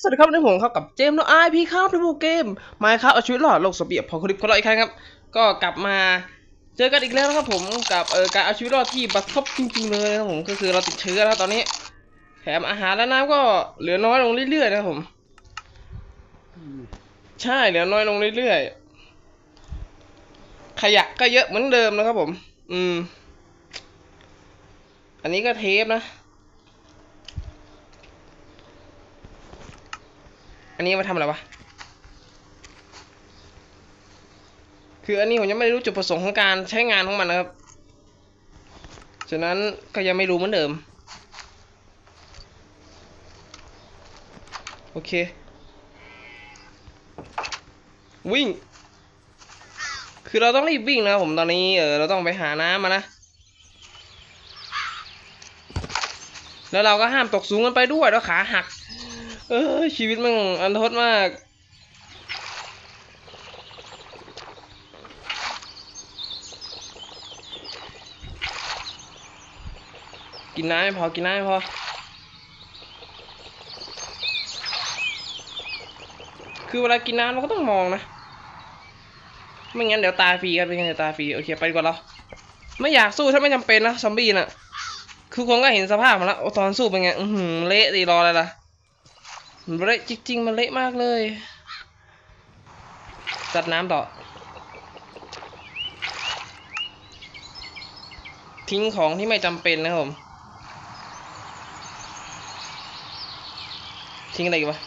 สวัสดีครับวันนี้ผมครับกับเจมส์โนไอพี่ครับในบูเกมมาครับเอาชีวิตรอดโลกสเปียบพอคลิปคนละอีกครั้งครับ ก็กลับมาเจอกันอีกแล้วนะครับผมกับเออการเอาชีวิตรอดที่บัดซบจริงๆเลยนะครับผมก็คือเราติดเชื้อแล้วตอนนี้ แถมอาหารและน้ำก็เหลือน้อยลงเรื่อยๆนะครับผมใช่เหลือน้อยลงเรื่อยๆขยะก็เยอะเหมือนเดิมนะครับผม อืม อันนี้ก็เทปนะ อันนี้มาทำอะไรวะ คืออันนี้ผมยังไม่รู้จุดประสงค์ของการใช้งานของมันนะครับ ฉะนั้นก็ยังไม่รู้เหมือนเดิม โอเค วิ่ง คือเราต้องรีบวิ่งนะผมตอนนี้เออเราต้องไปหาน้ำมานะ แล้วเราก็ห้ามตกสูงกันไปด้วยแล้วขาหัก เออชีวิตมันอันทดมาก กินน้ำไม่พอ กินน้ำไม่พอคือเวลากินน้ำเราก็ต้องมองนะ ไม่งั้นเดี๋ยวตายฟรีครับไม่งั้นเดี๋ยวตายฟรีโอเคไปกว่าเราไม่อยากสู้ถ้าไม่จำเป็นนะซอมบี้น่ะ คือคนก็เห็นสภาพมันแล้วตอนสู้เป็นไง อือหือเละดีรออะไรล่ะ เละจริงๆ มันเละมากเลยจัดน้ำต่อ ทิ้งของที่ไม่จำเป็นนะครับผม ทิ้งอะไรกันวะ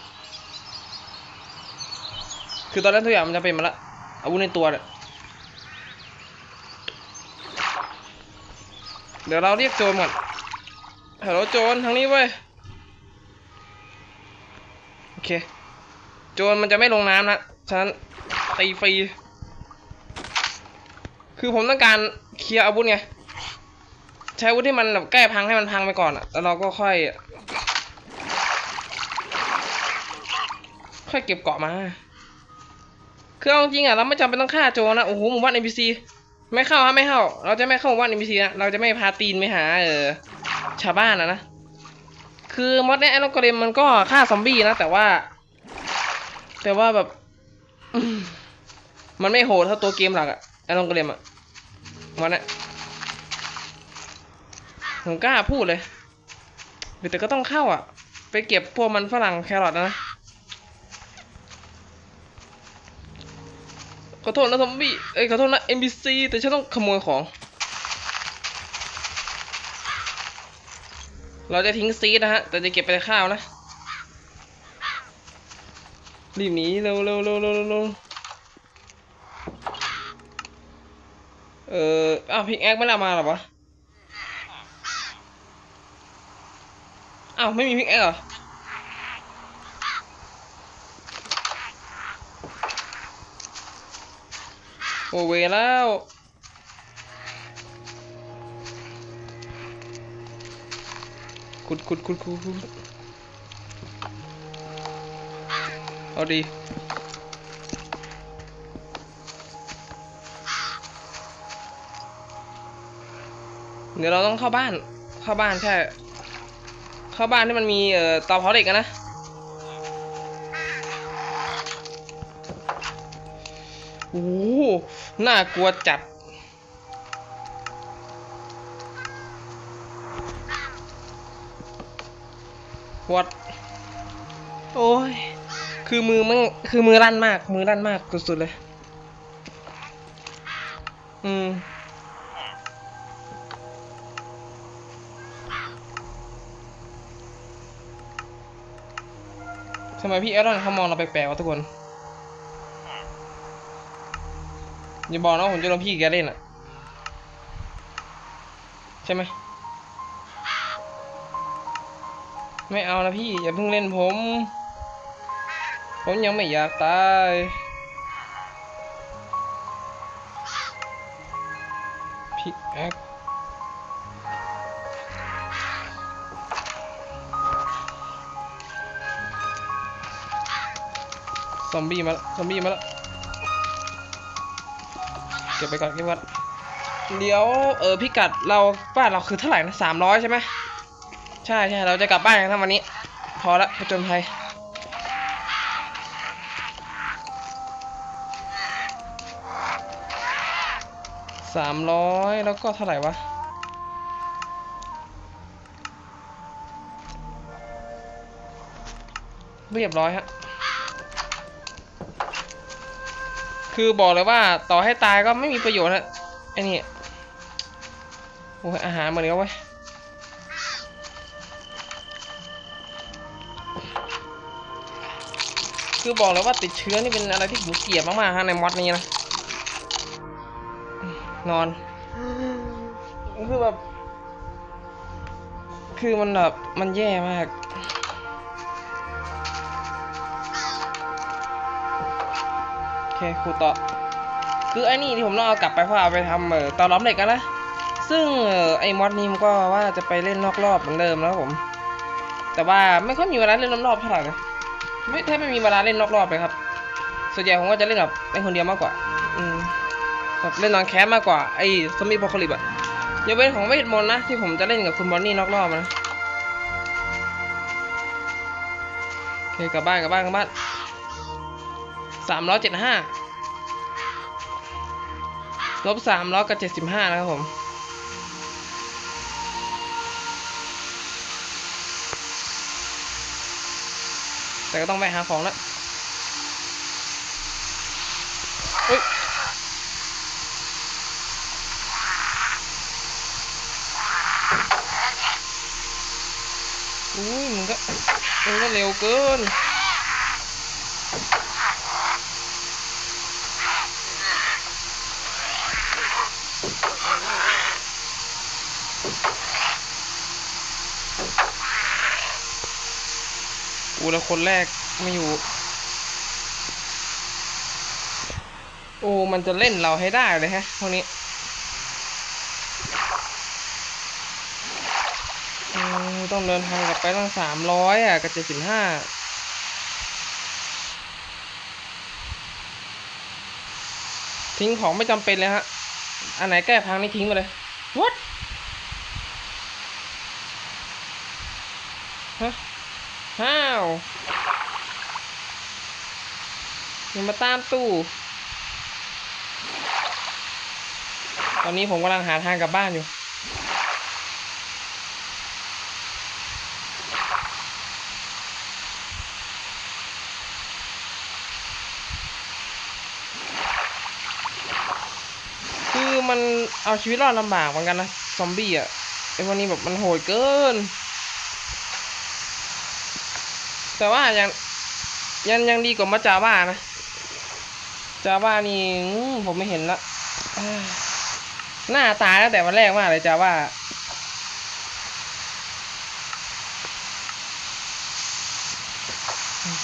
คือตอนนั้นทุกอย่างมันจะเป็นมาละอาวุธในตัวเนี่ยเดี๋ยวเราเรียกโจรก่อนฮัลโหลโจรทางนี้เว้ย โอเค โจรมันจะไม่ลงน้ำนะฉะนั้นตีฟรี คือผมต้องการเคลียร์อาวุธไง ใช้อาวุธที่มันแบบแก้พังให้มันพังไปก่อนอะแล้วเราก็ค่อย ค่อยเก็บเกาะมา คือเอาจริงอะเราไม่จำเป็นต้องฆ่าโจรนะ โอ้โหหมู่บ้าน NPC ไม่เข้าฮะไม่เข้า เราจะไม่เข้าหมู่บ้าน NPC นะ เราจะไม่พาตีนไปหาเออชาวบ้านนะนะ คือมอดเนี่ยแอนโกเลมมันก็ฆ่าซอมบี้นะ แต่ว่า แต่ว่าแบบ มันไม่โหดเท่าตัวเกมหลักอะแอนโกเลมอะมอดเนี่ยผมกล้าพูดเลยแต่ก็ต้องเข้าอะไปเก็บพวกมันฝรั่งแครอทนะขอโทษนะซอมบี้ เอ้ยขอโทษนะ NPC แต่ฉันต้องขโมยของ เราจะทิ้งซีดนะฮะ แต่จะเก็บไปในข้าวนะ รีบหนีเร็วเร็วเร็วเร็วเร็วเอออ้าวพิกแอคไม่ได้เอามาหรอวะ อ้าวไม่มีพิกแอคเหรอ โอเวแล้ว ขุดขุดขุดขุดขุดเอาดีเดี๋ยวเราต้องเข้าบ้าน เข้าบ้านใช่ เข้าบ้านที่มันมีเอ่อเตาเผาเหล็กนะ โอ้โหน่ากลัวจัด วัดโอ้ย คือมือมันคือมือลั่นมาก มือลั่นมากสุดๆเลย อืม ทำไมพี่เอรอนเขามองเราแปลกๆวะทุกคน อย่าบอกนะว่าผมจะโดนพี่แกเล่นอะใช่ไหม ไม่เอานะพี่อย่าเพิ่งเล่นผม ผมยังไม่อยากตาย พิกแอคซอมบี้มาแล้วซอมบี้มาแล้วเก็บไปก่อนเก็บไว้ก่อนเดี๋ยว เออพิกัดเราบ้านเราคือเท่าไหร่นะสามร้อยใช่ไหม ใช่ใช่เราจะกลับบ้านกันทั้งวันนี้ พอละผจญภัยสามร้อยแล้วก็เท่าไหร่วะเรียบร้อยฮะ คือบอกเลยว่าต่อให้ตายก็ไม่มีประโยชน์ฮะไอ้นี่โอ้ยอาหารหมดแล้วเว้ย คือบอกเลยว่าติดเชื้อนี่เป็นอะไรที่ผมเกลียดมากๆฮะในมอดนี้นะ นอน คือแบบ คือมันแบบ มันแย่มาก โอเคครูต่อ คือไอ้นี่ที่ผมต้องเอากลับไปเพราะเอาไปทำเอ่อเตาล้อมเหล็กกันนะ ซึ่งออไอ้มอดนี้มันก็ว่าจะไปเล่นนอกรอบเหมือนเดิมแล้วผม แต่ว่าไม่ค่อยมีเวลาเล่นรอบๆเท่าไหร่ ไม่แทบไม่มีเวลาเล่นรอบๆเลยครับ ส่วนใหญ่ผมก็จะเล่นแบบเล่นคนเดียวมากกว่า อืมแบบเล่นนอนแคสมากกว่าไอ้ซอมบี้โพคลิปอะยกเว้นของเวทมนต์นะที่ผมจะเล่นกับคุณบอนนี่นอกรอบนะโอเคกลับบ้านกลับบ้านกลับบ้านสามร้อยเจ็ดห้าลบสามร้อยกับเจ็ดสิบห้านะครับผม แต่ก็ต้องไปหาของแล้วเฮ้ยอุ้ยมึงก็มึงก็เร็วเกิน แล้วคนแรกไม่อยู่ โอ้ มันจะเล่นเราให้ได้เลยฮะเท่านี้อืมต้องเดินทางกลับไปตั้งสามร้อยอะ กับเจ็ดสิบห้าทิ้งของไม่จำเป็นเลยฮะ อันไหนแก้พังนี่ทิ้งไปเลย what ฮะ ห้าวย่ามาตามตู้ ตอนนี้ผมกำลังหาทางกลับบ้านอยู่ คือมันเอาชีวิตรอดลำบากเหมือนกันนะ ซอมบี้อะไอ้วันนี้แบบมันโหดเกิน แต่ว่ายังยังยังดีกว่ามาจาว่านะจาว่านี่ผมไม่เห็นละหน้าตายตั้งแต่วันแรกมากเลยจาว่า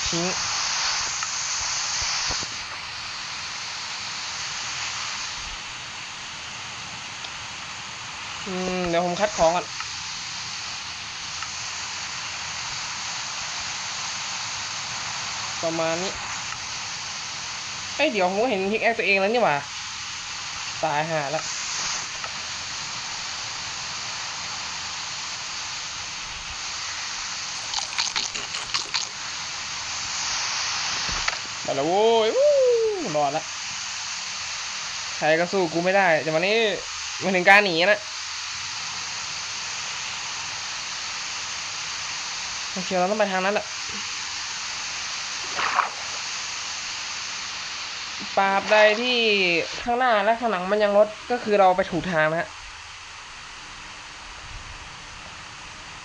ทิ้งเดี๋ยวผมคัดของก่อน ประมาณนี้เอ้ยเดี๋ยวผมเห็นทิกแอคตัวเองแล้วนี่หว่า ตายห่าแล้วไปแล้วโว้ยรอดละใครก็สู้กูไม่ได้แต่วันนี้มาถึงการหนีนะโอเคเราต้องไปทางนั้นแหละ ปราบใดที่ข้างหน้าและข้างหลังมันยังลดก็คือเราไปถูกทางนะฮะ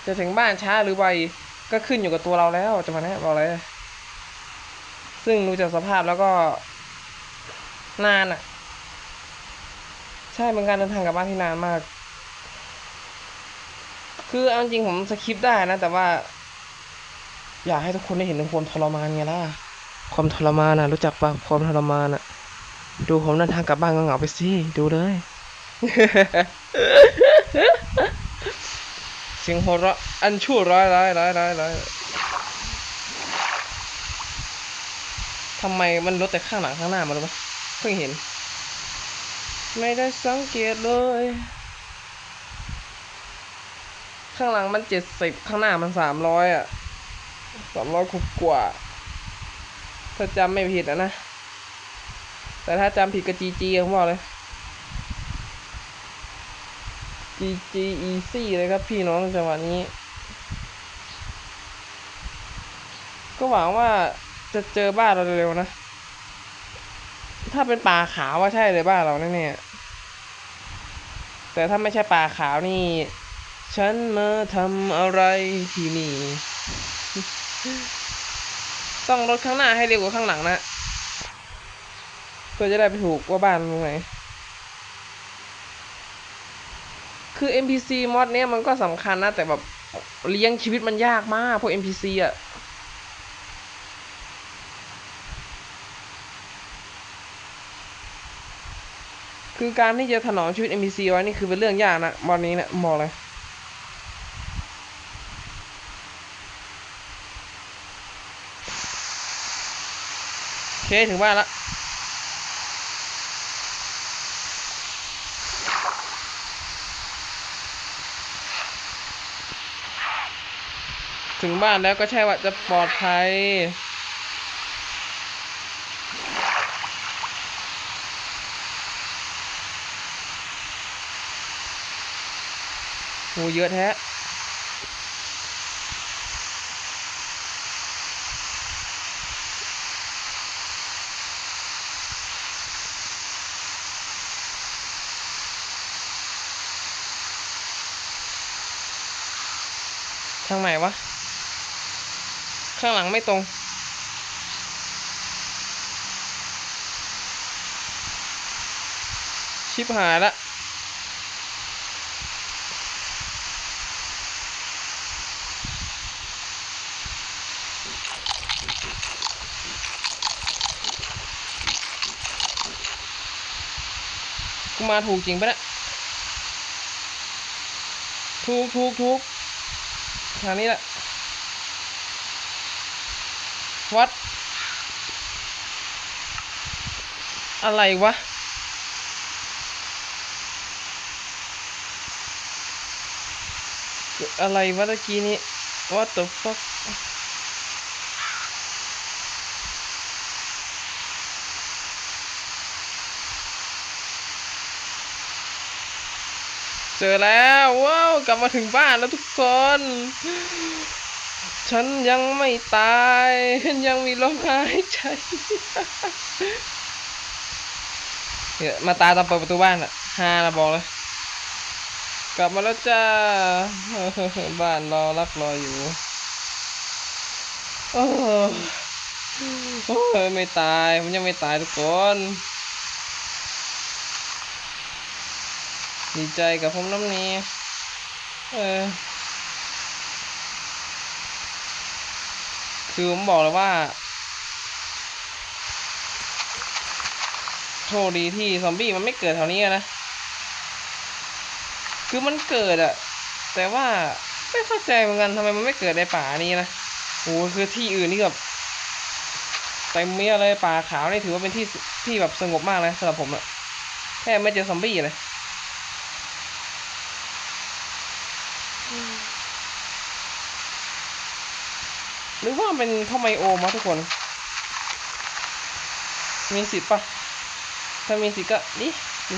จะถึงบ้านช้าหรือไวก็ขึ้นอยู่กับตัวเราแล้วจะมาแนะบอกเลย ซึ่งดูจากสภาพแล้วก็ นานอะ ใช่เป็นการเดินทางกลับบ้านที่นานมาก คือเอาจริงผมสคิปได้นะ แต่ว่า อยากให้ทุกคนได้เห็นถึงความทรมานไงล่ะ ความทรมานอะรู้จักปะความทรมานอะดูผมเดินทางกลับบ้านก็เหงาไปสิดูเลย เสียงหัวเราะอันชั่วร้ายร้ายร้ายร้ายร้ายทำไมมันลดแต่ข้างหลังข้างหน้ามารู้ปะเพิ่งเห็น ไม่ได้สังเกตเลย ข้างหลังมันเจ็ดสิบข้างหน้ามันสามร้อยอะสามร้อยกว่า ถ้าจำไม่ผิดอะนะ แต่ถ้าจำผิดก็จีจีผมบอกเลย GG easy เลยครับพี่น้องจังหวะนี้ ก็หวังว่าจะเจอบ้านเราเร็วๆนะ ถ้าเป็นป่าขาวว่าใช่เลยบ้านเราแน่ๆแต่ถ้าไม่ใช่ป่าขาวนี่ ฉันมาทำอะไรที่นี่ ต้องรถข้างหน้าให้เร็วกว่าข้างหลังนะเพื่อจะได้ไปถูกว่าบ้านตรงไหนคือ NPC มอดเนี้ยมันก็สำคัญนะ แต่แบบเลี้ยงชีวิตมันยากมาก พวก NPC อะคือการที่จะถนอมชีวิต NPC ไว้นี่คือเป็นเรื่องยากนะมอดนี้เนี่ยบอกเลย เคถึงบ้านละถึงบ้านแล้วก็ใช่ว่าจะปลอดภัย โห เยอะแท้างไหนวะ ข้างหลังไม่ตรง ชิบหายละกูมาถูกจริงปะเนี่ยถูกถูกถูกทางนี้แหละ วัด อะไรวะ อะไรวะตะกี้นี้ what the fuck เจอแล้วว้าวกลับมาถึงบ้านแล้วทุกคน ฉันยังไม่ตายยังมีลมหายใจเนี่ยมาตายตอนเปิดประตูบ้านอะฮาละบอกเลย กลับมาแล้วจ้า บ้านรอรักรออยู่โอ้โอ้ยไม่ตายผมยังไม่ตายทุกคนดีใจกับผมน้ำนี้เออ คือผมบอกเลยว่าโชคดีที่ซอมบี้มันไม่เกิดแถวนี้นะ คือมันเกิดอะแต่ว่าไม่เข้าใจเหมือนกันทำไมมันไม่เกิดในป่านี้นะโอ้คือที่อื่นนี่แบบเต็มเมียเลยป่าขาวนี่ถือว่าเป็นที่ที่แบบสงบมากเลยสำหรับผมอะแค่ไม่เจอซอมบี้เลย หรือว่ามันเป็นเข้าไมโอมาทุกคน มีสิทธิ์ปะถ้ามีสิทธิ์ก็ดิดิ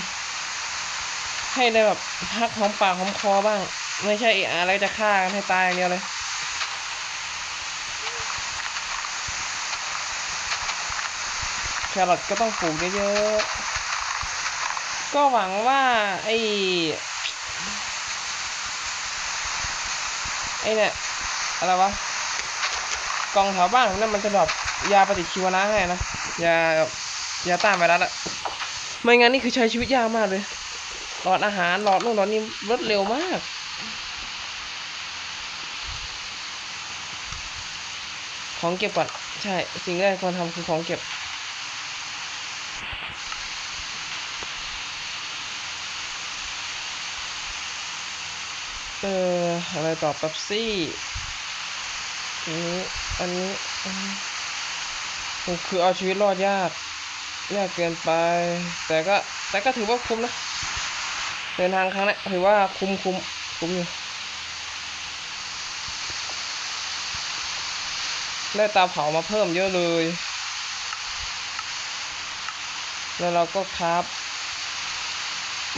ให้ได้แบบพักหอมปากหอมคอบ้าง ไม่ใช่เอะอะไรจะฆ่ากันให้ตายอย่างเดียวเลยแครอทก็ต้องปลูกเยอะๆ ก็หวังว่าไอ้ไอ้เนี่ยอะไรวะ กล่องแถวบ้านผมนี่ยมันจะแบบยาปฏิชีวนะให้นะยายาต้านไวรัสอะไม่งั้นนี่คือใช้ชีวิตยากมากเลย หลอดอาหารหลอดนู่นหลอดนี่รวดเร็วมากของเก็บก่อนใช่ สิ่งแรกควรทำคือของเก็บ เอออะไรต่อเป๊ปซี่ นี้ อันนี้อันนี้โอ้คือเอาชีวิตรอดยาก ยากเกินไป แต่ก็แต่ก็ถือว่าคุ้มนะ เดินทางครั้งนี้ถือว่าคุ้มคุ้มคุ้มอยู่ได้ตาเผามาเพิ่มเยอะเลย แล้วเราก็ครับ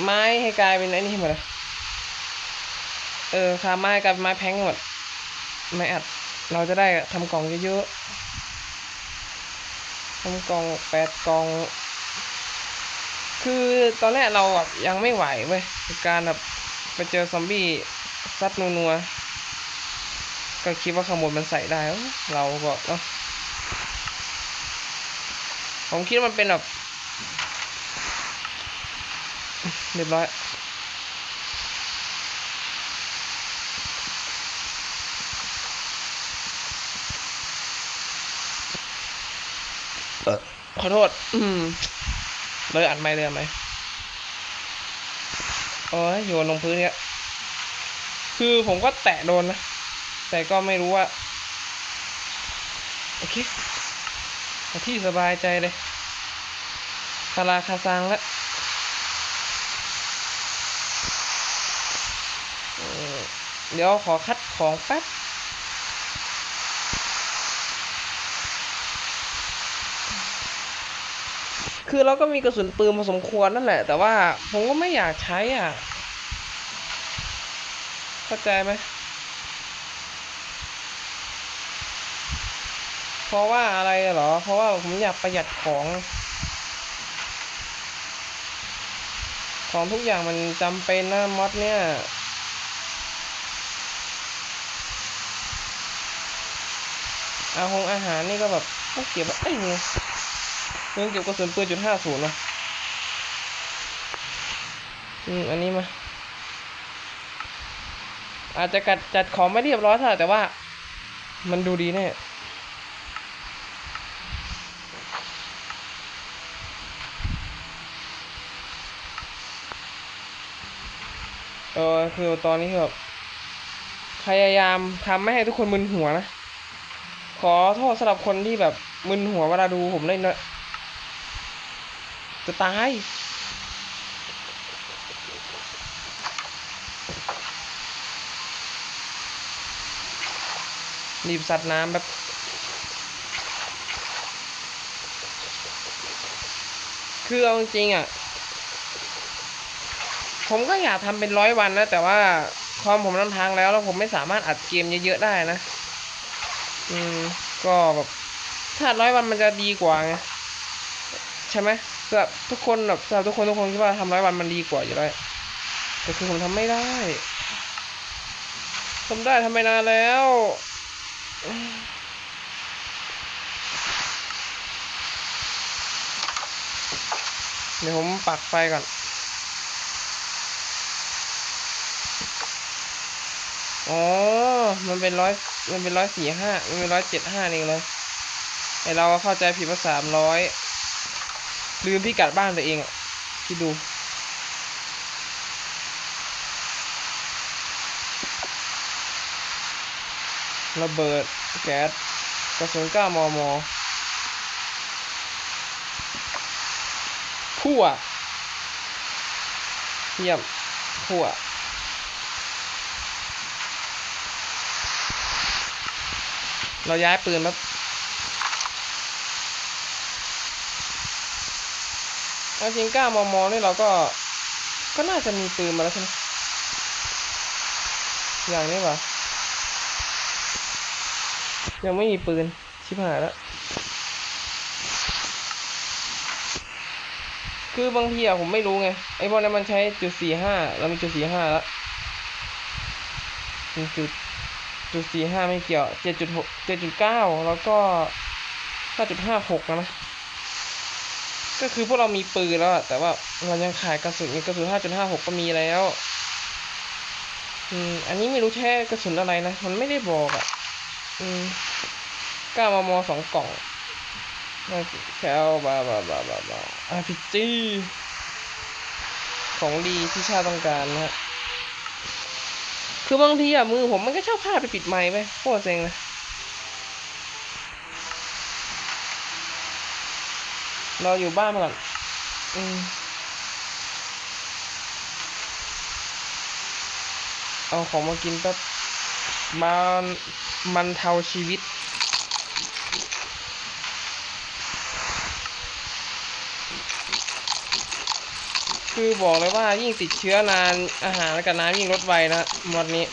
ไม้ให้กลายเป็นไอ้นี่หมดเลย เออคาไม้กลายเป็นไม้แพงหมด ไม่อัด เราจะได้ทำกล่องเยอะๆทำกล่องแปดกล่อง คือตอนแรกเราแบบยังไม่ไหวเว้ยการแบบไปเจอซอมบี้ซัดนัวๆก็คิดว่าขางบวนมันใส่ได้เอ้าเราก็เนาะผมคิดว่ามันเป็นแบบเรียบร้อย อโทษ อืมเลยอัดไม่เลยอัดไหมโอ้ยโยนลงพื้นเนี่ยคือผมก็แตะโดนนะ แต่ก็ไม่รู้ว่า โอเคเอาที่สบายใจเลยคาราคาซังแล้วเอ่อเดี๋ยวขอคัดของแป๊บ คือเราก็มีกระสุนปืนพอสมควรนั่นแหละ แต่ว่าผมก็ไม่อยากใช้อะ เข้าใจไหมเพราะว่าอะไรเหรอ เพราะว่าผมอยากประหยัดของ ของทุกอย่างมันจำเป็นนะมอดเนี่ยอาหงอาหารนี่ก็แบบต้องเก็บไอ้เนี่ย เรื่องเก็บกระสุนปืนจุดห้าศูนย์นะอืมอันนี้มา อาจจะกัดจัดของไม่เรียบร้อยเท่าแต่ว่า มันดูดีแน่เออคือตอนนี้แบบพยายามทำไม่ให้ทุกคนมึนหัวนะ ขอโทษสำหรับคนที่แบบมึนหัวเวลาดูผมเล่นนะ จะตาย รีบสัตว์น้ำแบบ คือเอาจริงอะ ผมก็อยากทำเป็นร้อยวันนะ แต่ว่าความผมนำทางแล้ว แล้วผมไม่สามารถอัดเกมเยอะๆได้นะ อืม ก็แบบถ้าร้อยวันมันจะดีกว่าไง ใช่ไหม สำหรับทุกคนแบบสำหรับทุกคนทุกคนคิดว่าทำร้อยวันมันดีกว่าอยู่แล้วแต่คือผมทำไม่ได้ทำได้ทำไปนานแล้วเดี๋ยวผมปักไฟก่อนอ๋อ มันเป็นร้อย มันเป็นร้อยสี่ห้า มันเป็นร้อยเจ็ดห้าเองเลยไอเราเข้าใจผิดว่าสามร้อย ลืมพิกัดบ้านตัวเองอะคิดดูระเบิดแก๊สกระสุนก้ามมอพั่วเยี่ยมพั่วเราย้ายปืนมา เอาจริงก้ามอมอนี่เราก็ ก็น่าจะมีปืนมาแล้วใช่ไหมอย่างนี้วะยังไม่มีปืน ชิบหายแล้ว คือบางทีอะผมไม่รู้ไง ไอ้พวกนั้นมันใช้จุดสี่ห้าเรามีจุดสี่ห้าแล้วจุดจุดสี่ห้าไม่เกี่ยวเจ็ดจุดหกเจ็ดจุดเก้าแล้วก็ห้าจุดห้าหกนะ ก็คือพวกเรามีปืนแล้วแต่ว่าเรายังขายกระสุนกระสุนห้าจุดห้าหกก็มีแล้ว อืม อันนี้ไม่รู้แค่กระสุนอะไรนะ มันไม่ได้บอกอะอืมก้ามมสองกล่องแคลบาบาบาบาบาอาพีจีของดีที่ชาติต้องการนะคือบางทีอะมือผมมันก็ชอบพลาดไปปิดไมค์ไปโคตรเซ็งเลย เราอยู่บ้านมาก่อนอืมเอาของมากินแป๊บมันมันเทาชีวิตอคือบอกเลยว่ายิ่งติดเชื้อนานอาหารกับน้ำยิ่งลดไวนะมดนี้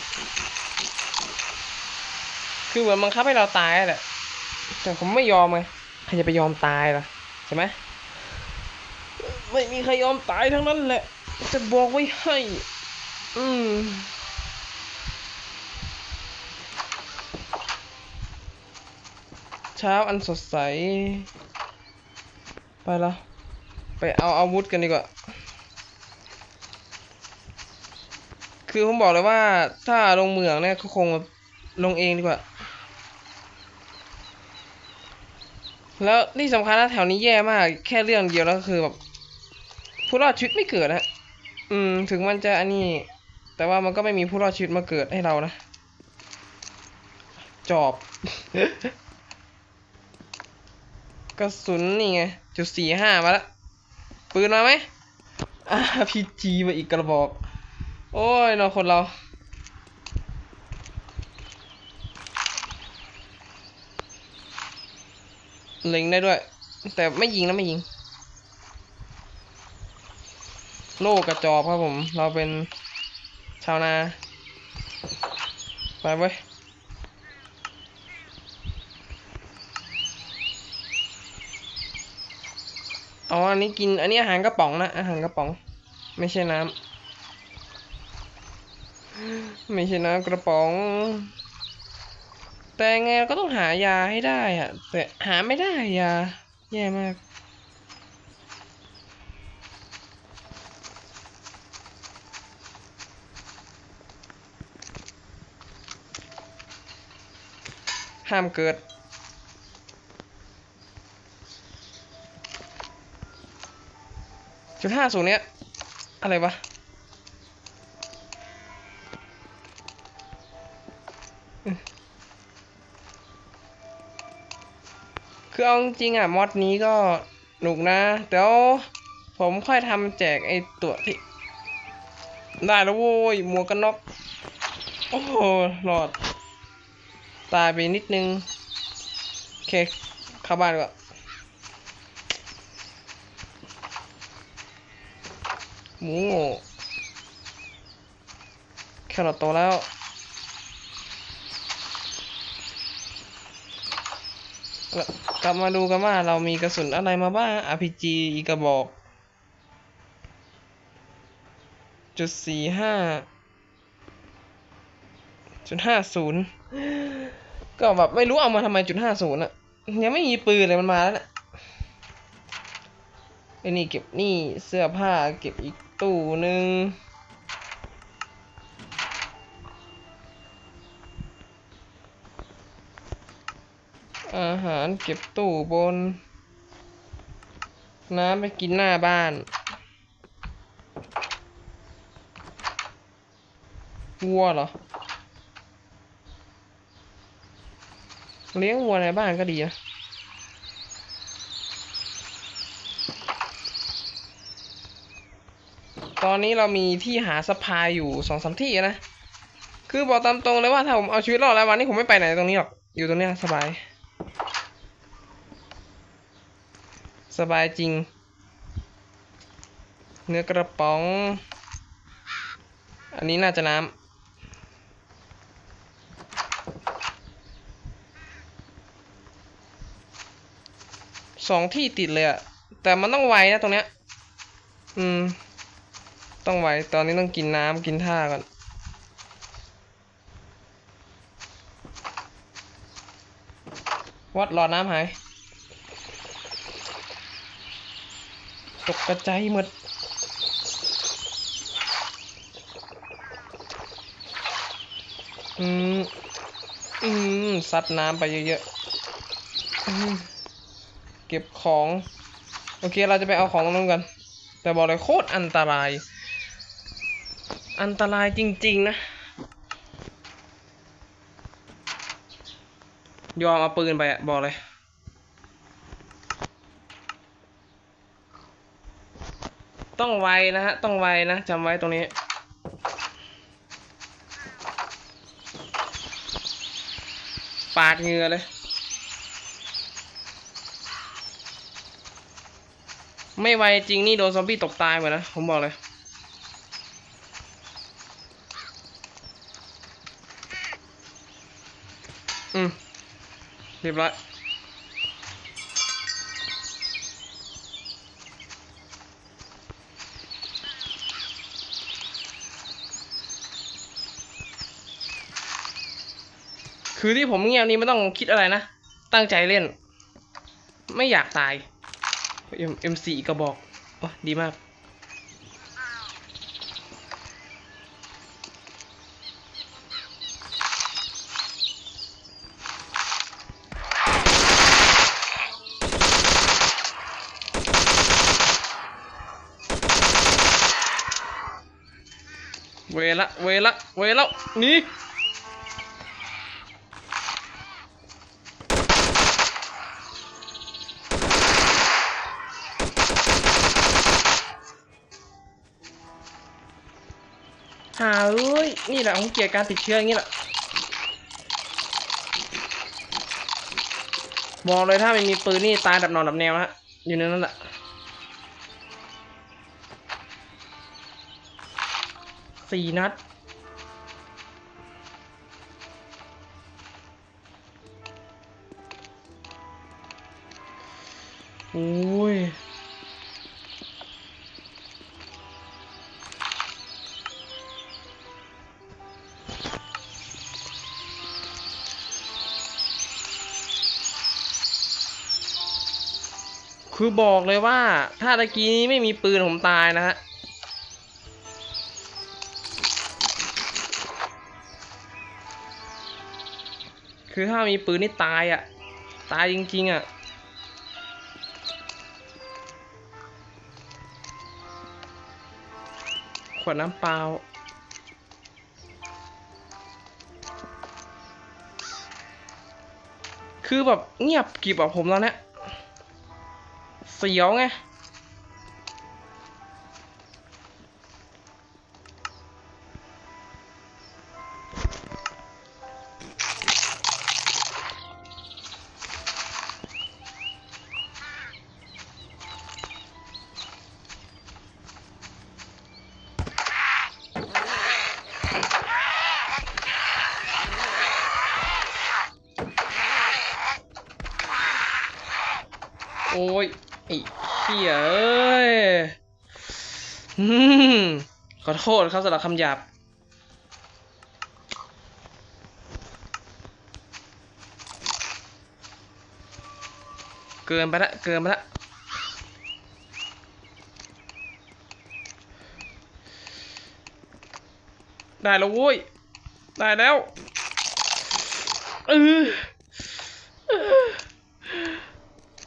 คือเหมือนบังคับให้เราตายแหละแต่ผมไม่ยอมไงใครจะไปยอมตายล่ะ ใช่ไหมไม่มีใครยอมตายทั้งนั้นแหละ จะบอกไว้ให้ อืมเช้าอันสดใส ไปล้วไปเอาอาวุธกันดีกว่า คือผมบอกเลยว่าถ้าลงเหมืองเนี่ยก็คงลงเองดีกว่า แล้วที่สำคัญนะแถวนี้แย่มาก แค่เรื่องเดียวแล้วก็คือแบบผู้รอดชีวิตไม่เกิดนะอืม ถึงมันจะอันนี้ แต่ว่ามันก็ไม่มีผู้รอดชีวิตมาเกิดให้เรานะ จอบกระสุนนี่ไง จุดสี่ห้ามาแล้วปืนมาไหมอ่าพีจีมาอีกกระบอก โอ้ยเราคนเรา เล็งได้ด้วย แต่ไม่ยิงนะไม่ยิง โล่กระจอบครับผม เราเป็นชาวนาไปเว้ยอ๋ออันนี้กิน อันนี้อาหารกระป๋องนะ อาหารกระป๋อง ไม่ใช่น้ำไม่ใช่น้ำกระป๋อง แต่ไงเราก็ต้องหายาให้ได้อะแต่หาไม่ได้ยา แย่มาก ห้ามเกิดจุดห้าศูนย์เนี้ย อะไรวะ คือเอาจริงอะมอดนี้ก็หนุกนะเดี๋ยวผมค่อยทำแจกไอตัวที่ ได้แล้วโว้ยหมวกกันน็อกโอ้โหหลอด ตายไปนิดนึงโอเคเข้าบ้านก่อนหมูแค่เราโตแล้ว แล้ว กลับมาดูกันว่าเรามีกระสุนอะไรมาบ้าง RPG อีกระบอก จุดสี่ห้าจุดห้าศูนย์ก็แบบไม่รู้เอามาทำไมจุดห้าศูนย์อะยังไม่มีปืนเลยมันมาแล้วเนะี่ยไอ้นี่เก็บนี่เสื้อผ้าเก็บอีกตู้หนึ่ง หารเก็บตู้บน น้ำไปกินหน้าบ้าน วัวเหรอ เลี้ยงวัวในบ้านก็ดีนะตอนนี้เรามีที่หาสะพายอยู่สองสามที่นะ คือบอกตามตรงเลยว่าถ้าผมเอาชีวิตรอดแล้ววันนี้ผมไม่ไปไหนตรงนี้หรอก อยู่ตรงนี้สบาย สบายจริง เนื้อกระป๋อง อันนี้น่าจะน้ำสองที่ติดเลยอะแต่มันต้องไวนะตรงเนี้ย อืม ต้องไว ตอนนี้ต้องกินน้ำกินท่าก่อน วัดหลอน้ำหาย ตกกระจายหมดอืม อืม ซัดน้ำไปเยอะๆ เก็บของ โอเค เราจะไปเอาของตรงนู้นกัน แต่บอกเลยโคตรอันตราย อันตรายจริง ๆ นะ ยอมเอาปืนไปอะบอกเลย ต้องไวนะฮะ ต้องไวนะจำไว้ตรงนี้ปาดเหงื่อเลย ไม่ไวจริงนี่โดนซอมบี้ตบตายหมดนะ ผมบอกเลยอืมเรียบร้อย คือที่ผมเงียบนี่ไม่ต้องคิดอะไรนะ ตั้งใจเล่น ไม่อยากตาย M M4 กระบอกโอ้ดีมาก เวละ เวละ เวละนี่ นี่แหละผมเกลียดการติดเชื้ออย่างนี้แหละบอกเลยถ้าไม่มีปืนนี่ตายดับนอนดับแนวฮะอยู่ในนั้นแหละสี่นัดโอ้ย คือบอกเลยว่า ถ้าตะกี้นี้ไม่มีปืนผมตายนะฮะ คือถ้ามีปืนนี่ตายอะ ตายจริงๆอะขวดน้ำเปล่า คือแบบเงียบกริบอะผมแล้วเนี่ย เสียว ไอ้เหี้ยเอ้ยขอโทษครับสำหรับคำหยาบ เกินไปละ เกินไปละได้แล้วโว้ย ได้แล้วเออเออ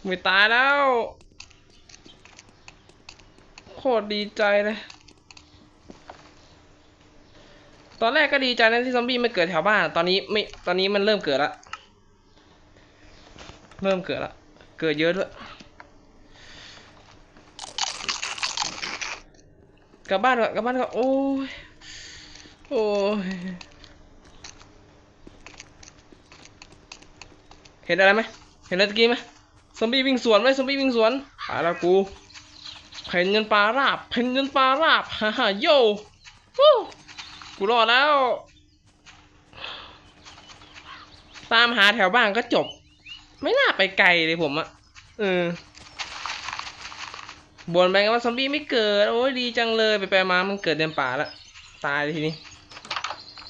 ไม่ตายแล้ว ตรดีใจเลย ตอนแรกก็ดีใจนะที่ซอมบี้ไม่เกิดแถวบ้าน ตอนนี้ไม่ ตอนนี้มันเริ่มเกิดละ เริ่มเกิดละ เกิดเยอะด้วยกลับบ้านก่อนกลับบ้านก่อนโอ้ย โอ้ย เห็นอะไรไหมเห็นอะไรตะกี้ไหมซอมบี้วิ่งสวนไว้ยซอมบี้วิ่งสวนไปแล้วกู เพนยันปลาราบเพนยันปลาราบฮ่าฮ่าโย่ฮู้กูรอดแล้ว ตามหาแถวบ้านก็จบ ไม่น่าไปไกลเลยผมอะเออบ่นไปกันว่าซอมบี้ไม่เกิด โอ้ยดีจังเลยไปไปมามันเกิดเดินป่าล้วตายเลยทีนี้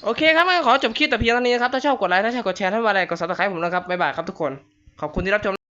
โอเคครับงั้นขอจบคลิปแต่เพียงเท่านี้นะครับ ถ้าชอบกดไลค์ ถ้าชอบกดแชร์ ถ้าว่าอะไรกดซับสไครต์ผมนะครับ บ๊ายบายครับทุกคน ขอบคุณที่รับชม